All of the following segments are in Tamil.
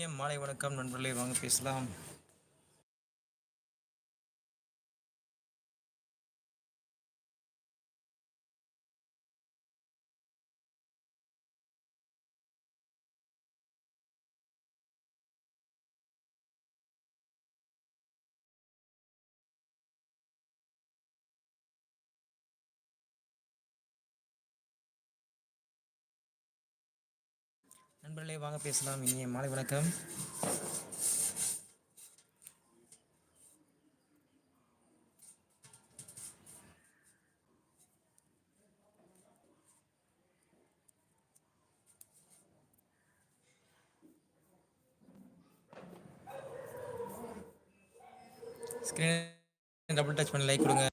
இனிய மாலை வணக்கம் நண்பர்களே வாங்க பேசலாம். நண்பர்களே வாங்க பேசலாம். இனிய மாலை வணக்கம். ஸ்க்ரீன் டபுள் டச் பண்ணி லைக் கொடுங்க.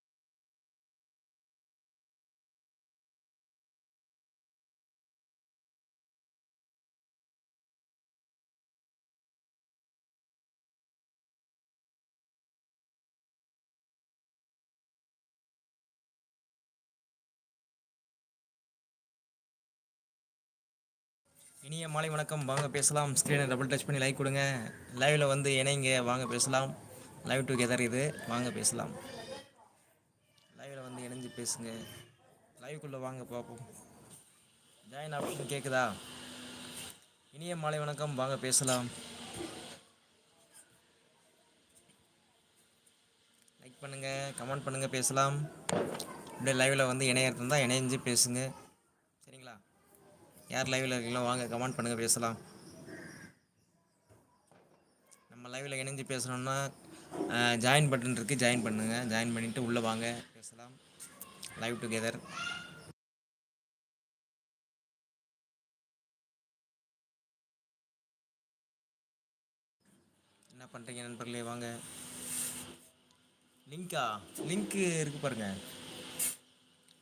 இனிய மாலை வணக்கம். வாங்க பேசலாம். ஸ்க்ரீனை டபுள் டச் பண்ணி லைக் கொடுங்க. லைவில் வந்து இணைங்க. வாங்க பேசலாம். லைவ் டுகெதர் இது. வாங்க பேசலாம். லைவில் வந்து இணைஞ்சு பேசுங்க. லைவுக்குள்ளே வாங்க பார்ப்போம். ஜாயின் ஆப்ஷன் கேட்குதா இனிய மாலை வணக்கம். வாங்க பேசலாம். லைக் பண்ணுங்கள் கமெண்ட் பண்ணுங்கள் பேசலாம். இப்படியே லைவில் வந்து இணையறது இருந்தால் இணைஞ்சு பேசுங்க. யார் லைவில் இருக்கீங்களோ வாங்க கமெண்ட் பண்ணுங்கள் பேசலாம். நம்ம லைவில் இணைஞ்சு பேசணும்னா ஜாயின் பட்டன் இருக்குது ஜாயின் பண்ணுங்கள் ஜாயின் பண்ணிவிட்டு உள்ளே வாங்க பேசலாம். லைவ் டுகெதர் என்ன பண்ணுறீங்க நண்பர்களே வாங்க. லிங்க்கா லிங்க்கு இருக்குது பாருங்கள்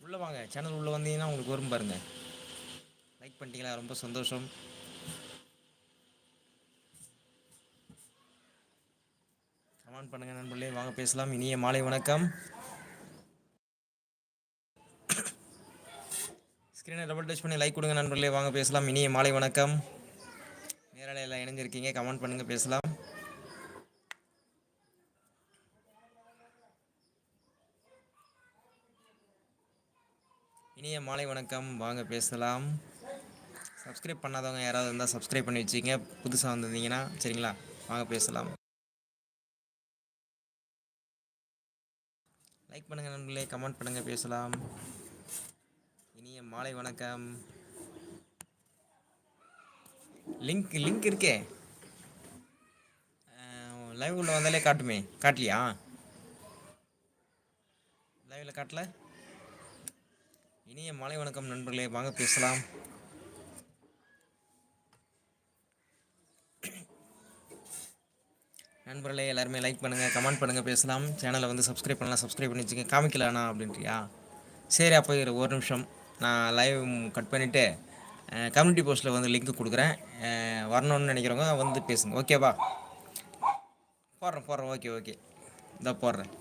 உள்ளே வாங்க. சேனல் உள்ளே வந்தீங்கன்னா உங்களுக்கு வரும் பாருங்கள் லைக் பண்ணிட்டீங்களா? ரொம்ப சந்தோஷம். கமெண்ட் பண்ணுங்க நண்பர்களே வாங்க பேசலாம். இனிய மாலை வணக்கம். ஸ்க்ரீனை டபுள் டச் பண்ணி லைக் கொடுங்க நண்பர்களே வாங்க பேசலாம். இனிய மாலை வணக்கம். நேரலையில் இணைஞ்சிருக்கீங்க. கமெண்ட் பண்ணுங்க பேசலாம். இனிய மாலை வணக்கம். வாங்க பேசலாம். சப்ஸ்கிரைப் பண்ணாதவங்க யாராவது இருந்தால் சப்ஸ்கிரைப் பண்ணி வச்சுங்க புதுசாக வந்திருந்தீங்கன்னா சரிங்களா? வாங்க பேசலாம். லைக் பண்ணுங்கள் நண்பர்களே கமெண்ட் பண்ணுங்கள் பேசலாம். இனிய மாலை வணக்கம். லிங்க் லிங்க் இருக்கே. லைவ் உள்ள வந்தாலே காட்டுமே. காட்டலையா? லைவில் காட்டல? இனிய மாலை வணக்கம் நண்பர்களே வாங்க பேசலாம். நண்பர்களே எல்லாருமே லைக் பண்ணுங்கள் கமெண்ட் பண்ணுங்கள் பேசலாம். சேனலை வந்து சப்ஸ்கிரைப் பண்ணலாம் சப்ஸ்கிரைப் பண்ணி வச்சுங்க காமிக்கலாண்ணா அப்படின்றியா? சரி அப்போ இரு ஒரு நிமிஷம். நான் லைவ் கட் பண்ணிவிட்டு கம்யூனிட்டி போஸ்ட்டில் வந்து லிங்க் கொடுக்குறேன். வரணும்னு நினைக்கிறவங்க வந்து பேசுங்க. ஓகேவா போடுறேன் போடுறேன். ஓகே ஓகே இதை போடுறேன்.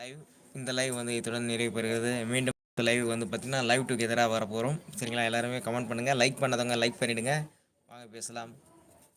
லைவ் இந்த லைவ் வந்து இத்துடன் நிறைவு பெறுகிறது. மீண்டும் லைவ் வந்து பார்த்திங்கன்னா லைவ் டுகெதராக வர போகிறோம் சரிங்களா? எல்லாருமே கமெண்ட் பண்ணுங்கள் லைக் பண்ணாதவங்க லைக் பண்ணிவிடுங்க வாங்க பேசலாம்.